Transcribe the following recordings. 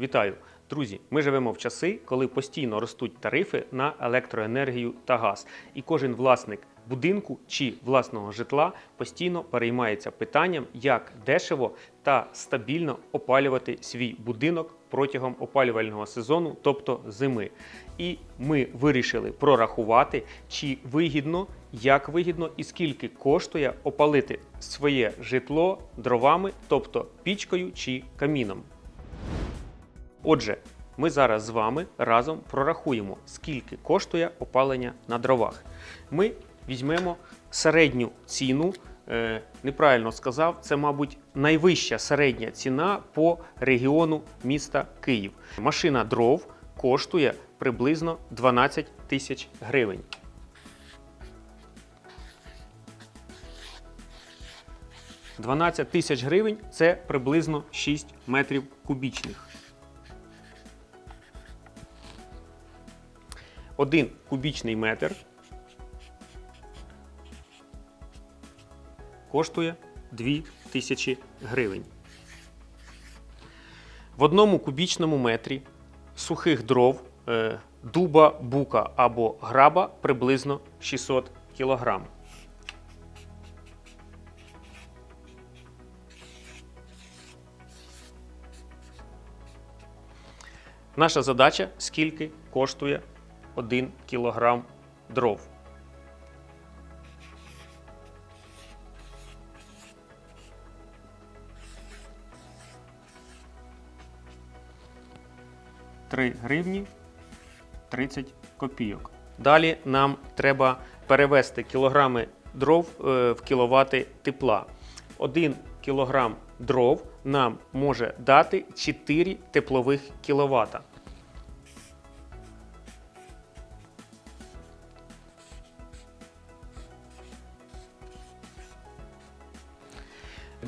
Вітаю! Друзі, ми живемо в часи, коли постійно ростуть тарифи на електроенергію та газ, і кожен власник будинку чи власного житла постійно переймається питанням, як дешево та стабільно опалювати свій будинок протягом опалювального сезону, тобто зими. І ми вирішили прорахувати, чи вигідно, як вигідно і скільки коштує опалити своє житло дровами, тобто пічкою чи каміном. Отже, ми зараз з вами разом прорахуємо, скільки коштує опалення на дровах. Ми візьмемо середню ціну. е, Неправильно сказав, це, мабуть, найвища середня ціна по регіону міста Київ. Машина дров коштує приблизно 12 тисяч гривень. «12 тисяч гривень це приблизно 6 метрів кубічних. Один кубічний метр коштує 2 тисячі гривень. В одному кубічному метрі сухих дров е, дуба, бука або граба приблизно 600 кг. Наша задача скільки коштує 1 кг дров. Три гривні 30 копійок. Далі нам треба перевести кілограми дров е, в кіловати тепла. 1 кілограм дров нам може дати 4 теплових кіловата.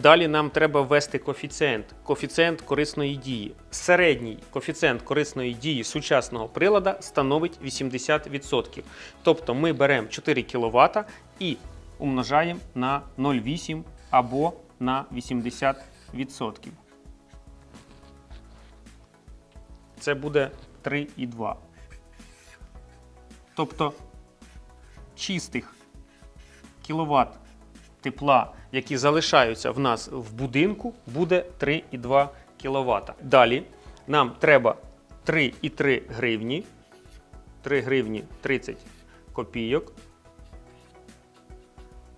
Далі нам треба ввести коефіцієнт, коефіцієнт корисної дії. Середній коефіцієнт корисної дії сучасного прилада становить 80%. Тобто ми беремо 4 кВт і умножаємо на 0,8 або на 80%. Це буде 3,2. Тобто чистих кіловат тепла, які залишаються в нас в будинку, буде 3,2 кВт. Далі нам треба 3,3 гривні, 3 гривні 30 копійок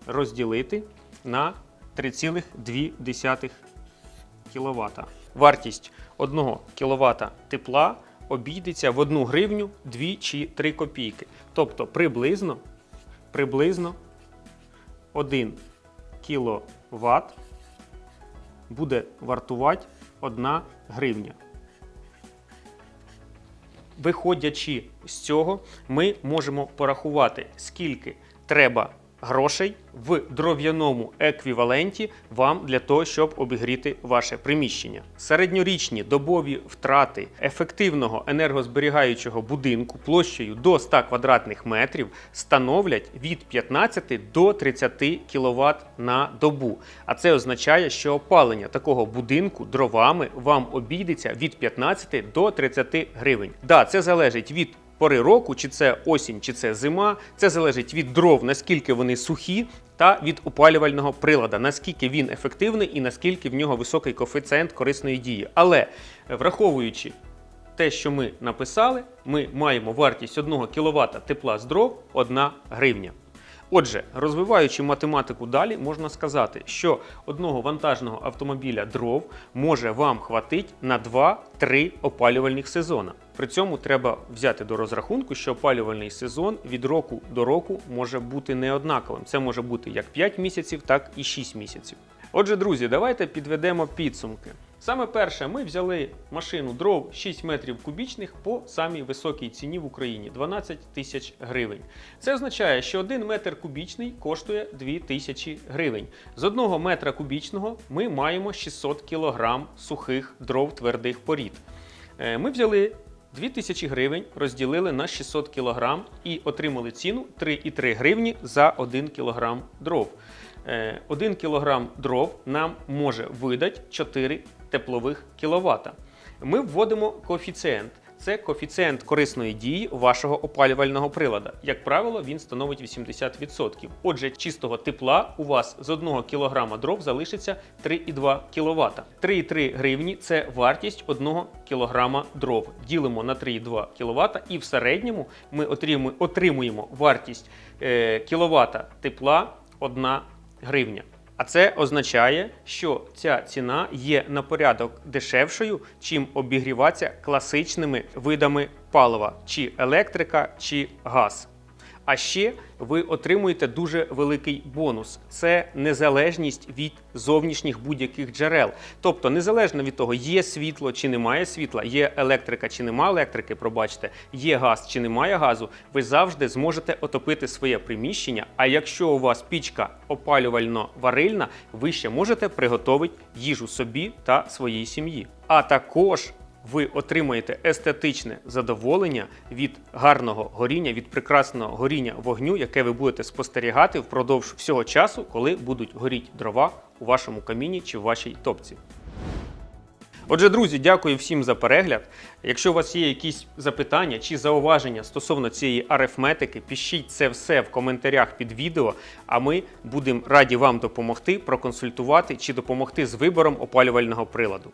розділити на 3,2 кВт. Вартість 1 кВт тепла обійдеться в 1 гривню 2 чи 3 копійки. Тобто приблизно, приблизно 1 кВт буде вартувати 1 гривня. Виходячи з цього, ми можемо порахувати, скільки треба грошей в дров'яному еквіваленті вам для того, щоб обігріти ваше приміщення. Середньорічні добові втрати ефективного енергозберігаючого будинку площею до 100 квадратних метрів становлять від 15 до 30 кВт на добу. А це означає, що опалення такого будинку дровами вам обійдеться від 15 до 30 гривень. Да, це залежить від пори року, чи це осінь, чи це зима. Це залежить від дров, наскільки вони сухі, та від опалювального прилада, наскільки він ефективний і наскільки в нього високий коефіцієнт корисної дії. Але е, враховуючи те, що ми написали, ми маємо вартість 1 кВт тепла з дров 1 гривня. Отже, розвиваючи математику далі, можна сказати, що одного вантажного автомобіля дров може вам хватить на 2-3 опалювальних сезона. При цьому треба взяти до розрахунку, що опалювальний сезон від року до року може бути неоднаковим. Це може бути як 5 місяців, так і 6 місяців. Отже, друзі, давайте підведемо підсумки. Саме перше, ми взяли машину дров 6 метрів кубічних по самій високій ціні в Україні 12 тисяч гривень. Це означає, що 1 метр кубічний коштує 2 тисячі гривень. З 1 метра кубічного ми маємо 600 кілограм сухих дров твердих порід. Е, Ми взяли 2000 гривень, розділили на 600 кг і отримали ціну 3,3 гривні за 1 кг дров. 1 кг дров нам може видати 4 теплових кВт. ми вводимо коефіцієнт. Це коефіцієнт корисної дії вашого опалювального прилада. Як правило, він становить 80%. Отже, чистого тепла у вас з 1 кг дров залишиться 3,2 кВт. 3,3 гривні це вартість 1 кг дров. Ділимо на 3,2 кВт і в середньому ми отримуємо, отримуємо вартість е, кВт тепла 1 гривня. А це означає, що ця ціна є на порядок дешевшою, чим обігріватися класичними видами палива, чи електрика, чи газ. А ще ви отримуєте дуже великий бонус це незалежність від зовнішніх будь-яких джерел. Тобто, незалежно від того, є світло чи немає світла, є електрика чи немає електрики, пробачте, є газ чи немає газу, ви завжди зможете отопити своє приміщення. А якщо у вас пічка опалювально-варильна, ви ще можете приготувати їжу собі та своїй сім'ї. А також ви отримаєте естетичне задоволення від гарного горіння, від прекрасного горіння вогню, яке ви будете спостерігати впродовж всього часу, коли будуть горіти дрова у вашому каміні чи в вашій топці. Отже, друзі, дякую всім за перегляд. Якщо у вас є якісь запитання чи зауваження стосовно цієї арифметики, пишіть це все в коментарях під відео, а ми будемо раді вам допомогти, проконсультувати чи допомогти з вибором опалювального приладу.